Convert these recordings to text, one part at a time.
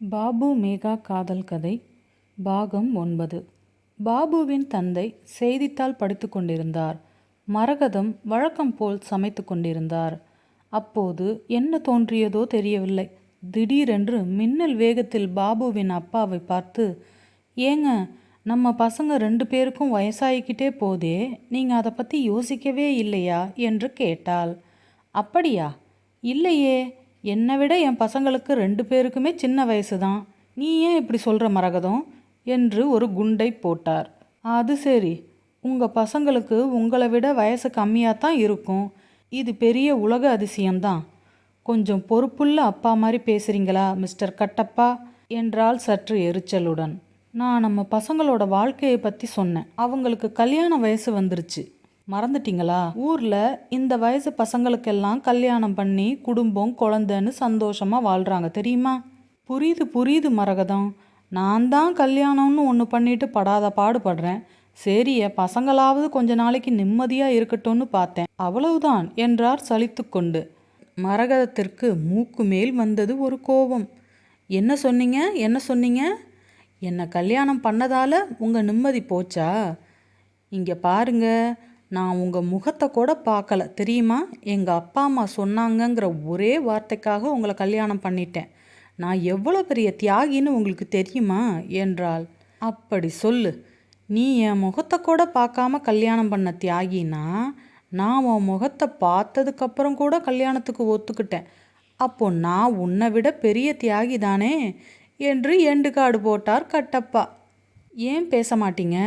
பாபு மேகா காதல் கதை பாகம் ஒன்பது. பாபுவின் தந்தை செய்தித்தாள் படித்து கொண்டிருந்தார். மரகதம் வழக்கம் போல் சமைத்து கொண்டிருந்தார். அப்போது என்ன தோன்றியதோ தெரியவில்லை. திடீரென்று மின்னல் வேகத்தில் பாபுவின் அப்பாவை பார்த்து ஏங்க நம்ம பசங்க ரெண்டு பேருக்கும் வயசாகிக்கிட்டே போதே நீங்கள் அதை பற்றி யோசிக்கவே இல்லையா? என்று கேட்டாள். அப்படியா? இல்லையே. என்னை விட என் பசங்களுக்கு ரெண்டு பேருக்குமே சின்ன வயசு தான் நீ ஏன் இப்படி சொல்கிற மரகதம்? என்று ஒரு குண்டை போட்டார். அது சரி உங்கள் பசங்களுக்கு உங்களை விட வயசு கம்மியாக தான் இருக்கும். இது பெரிய உலக அதிசயம்தான். கொஞ்சம் பொறுப்புள்ள அப்பா மாதிரி பேசுகிறீங்களா மிஸ்டர் கட்டப்பா? என்றால் சற்று எரிச்சலுடன். நான் நம்ம பசங்களோட வாழ்க்கையை பற்றி சொன்னேன். அவங்களுக்கு கல்யாண வயசு வந்துருச்சு. மறந்துட்டீங்களா? ஊரில் இந்த வயசு பசங்களுக்கெல்லாம் கல்யாணம் பண்ணி குடும்பம் குழந்தைன்னு சந்தோஷமாக வாழ்கிறாங்க தெரியுமா? புரியுது புரியுது மரகதம். நான் தான் கல்யாணம்னு ஒன்று பண்ணிட்டு படாத பாடுபடுறேன். சரி என் பசங்களாவது கொஞ்ச நாளைக்கு நிம்மதியாக இருக்கட்டும்னு பார்த்தேன். அவ்வளவுதான் என்றார் சலித்துக்கொண்டு. மரகதத்திற்கு மூக்கு மேல் வந்தது ஒரு கோபம். என்ன சொன்னீங்க? என்ன சொன்னீங்க? என்னை கல்யாணம் பண்ணதால் உங்கள் நிம்மதி போச்சா? இங்கே பாருங்க நான் உங்கள் முகத்தை கூட பார்க்கல. தெரியுமா? எங்கள் அப்பா அம்மா சொன்னாங்கங்கிற ஒரே வார்த்தைக்காக உங்களை கல்யாணம் பண்ணிட்டேன். நான் எவ்வளோ பெரிய தியாகின்னு உங்களுக்கு தெரியுமா? என்றாள். அப்படி சொல்லு. நீ என் முகத்தை கூட பார்க்காம கல்யாணம் பண்ண தியாகினா நான் உன் முகத்தை பார்த்ததுக்கப்புறம் கூட கல்யாணத்துக்கு ஒத்துக்கிட்டேன். அப்போ நான் உன்னை விட பெரிய தியாகி தானே என்று எண்டுகாடு போட்டார் கட்டப்பா. ஏன் பேச மாட்டீங்க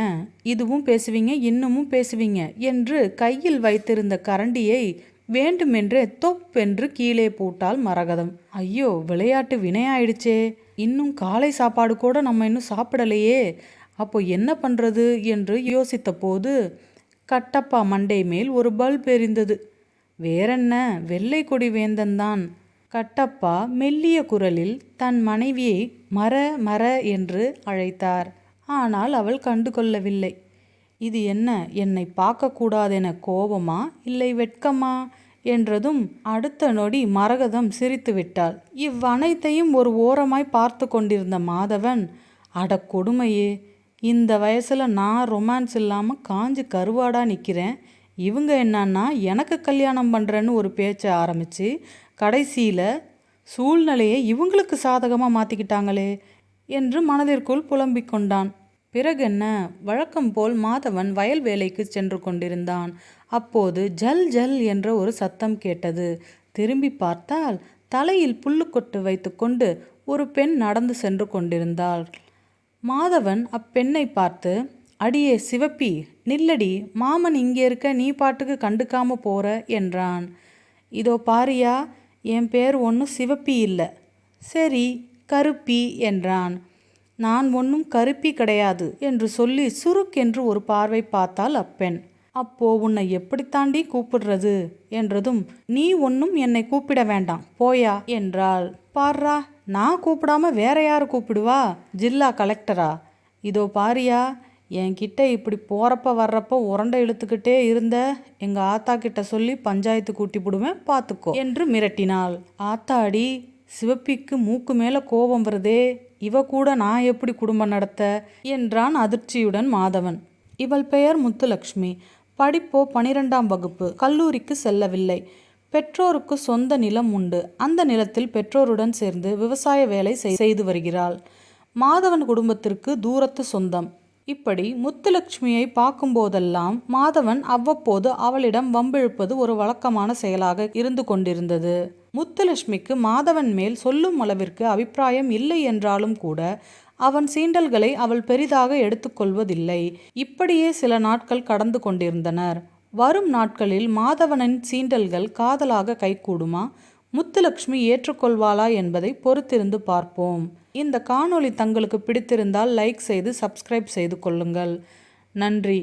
இதுவும் பேசுவீங்க இன்னமும் பேசுவீங்க என்று கையில் வைத்திருந்த கரண்டியை வேண்டுமென்றே தொப்பென்று கீழே போட்டால் மரகதம். ஐயோ விளையாட்டு வினையாயிடுச்சே. இன்னும் காலை சாப்பாடு கூட நம்ம இன்னும் சாப்பிடலையே. அப்போ என்ன பண்ணுறது என்று யோசித்த போது கட்டப்பா மண்டை மேல் ஒரு பல்ப் எரிந்தது வேறென்ன? வெள்ளை கொடி வேந்தன் தான் கட்டப்பா மெல்லிய குரலில் தன் மனைவியை மர மர என்று அழைத்தார். ஆனால் அவள் கண்டு கொள்ளவில்லை இது என்ன? என்னை பார்க்கக்கூடாதென கோபமா? இல்லை வெட்கமா? என்றதும் அடுத்த நொடி மரகதம் சிரித்து விட்டாள் இவ்வனைத்தையும் ஒரு ஓரமாய் பார்த்து கொண்டிருந்த மாதவன் அட கொடுமையே! இந்த வயசில் நான் ரொமான்ஸ் இல்லாமல் காஞ்சு கருவாடாக நிற்கிறேன் இவங்க என்னன்னா எனக்கு கல்யாணம் பண்ணுறேன்னு ஒரு பேச்சை ஆரம்பித்து கடைசியில் சூழ்நிலையை இவங்களுக்கு சாதகமாக மாற்றிக்கிட்டாங்களே என்று மனதிற்குள் புலம்பிக் கொண்டான். பிறகென்ன? வழக்கம் போல் மாதவன் வயல் வேலைக்கு சென்று கொண்டிருந்தான். அப்போது ஜல் ஜல் என்ற ஒரு சத்தம் கேட்டது. திரும்பி பார்த்தால் தலையில் புல்லுக்கொட்டு வைத்துக்கொண்டு ஒரு பெண் நடந்து சென்று கொண்டிருந்தாள். மாதவன் அப்பெண்ணை பார்த்து அடியே சிவப்பி நில்லடி மாமன் இங்கே இருக்க நீ பாட்டுக்கு கண்டுக்காம போற என்றான். இதோ பாரியா என் பேர் ஒன்றும் சிவப்பி இல்லை. சரி கருப்பி என்றான். நான் ஒன்றும் கருப்பி கிடையாது என்று சொல்லி சுருக்கென்று ஒரு பார்வை பார்த்தால் அப்பெண். அப்போ உன்னை எப்படித்தாண்டி கூப்பிடுறது? என்றதும் நீ ஒன்றும் என்னை கூப்பிட வேண்டாம் போயா? என்றாள். பார்ரா நான் கூப்பிடாம வேற யார் கூப்பிடுவா? ஜில்லா கலெக்டரா. இதோ பாரியா என்கிட்ட இப்படி போகிறப்ப வர்றப்ப உரண்டை இழுத்துக்கிட்டே இருந்த எங்கள் ஆத்தா கிட்ட சொல்லி பஞ்சாயத்து கூட்டி போடுவேன் பார்த்துக்கோ என்று மிரட்டினாள். ஆத்தாடி சிவப்பிக்கு மூக்கு மேலே கோபம் வருதே இவ கூட நான் எப்படி குடும்பம் நடத்த? என்றான் அதிர்ச்சியுடன் மாதவன். இவள் பெயர் முத்துலக்ஷ்மி. படிப்போ பனிரெண்டாம் வகுப்பு. கல்லூரிக்கு செல்லவில்லை. பெற்றோருக்கு சொந்த நிலம் உண்டு. அந்த நிலத்தில் பெற்றோருடன் சேர்ந்து விவசாய வேலை செய்து வருகிறாள். மாதவன் குடும்பத்திற்கு தூரத்து சொந்தம். இப்படி முத்துலட்சுமியை பார்க்கும்போதெல்லாம் மாதவன் அவ்வப்போது அவளிடம் வம்பிழுப்பது ஒரு வழக்கமான செயலாக இருந்து கொண்டிருந்தது. முத்துலட்சுமிக்கு மாதவன் மேல் சொல்லும் அளவிற்கு அபிப்பிராயம் இல்லை என்றாலும் கூட அவன் சீண்டல்களை அவள் பெரிதாக எடுத்துக்கொள்வதில்லை இப்படியே சில நாட்கள் கடந்து கொண்டிருந்தனர். வரும் நாட்களில் மாதவனின் சீண்டல்கள் காதலாக கைகூடுமா? முத்துலட்சுமி ஏற்றுக்கொள்வாளா என்பதை பொறுத்திருந்து பார்ப்போம். இந்த காணொளி தங்களுக்கு பிடித்திருந்தால் லைக் செய்து சப்ஸ்கிரைப் செய்து கொள்ளுங்கள். நன்றி.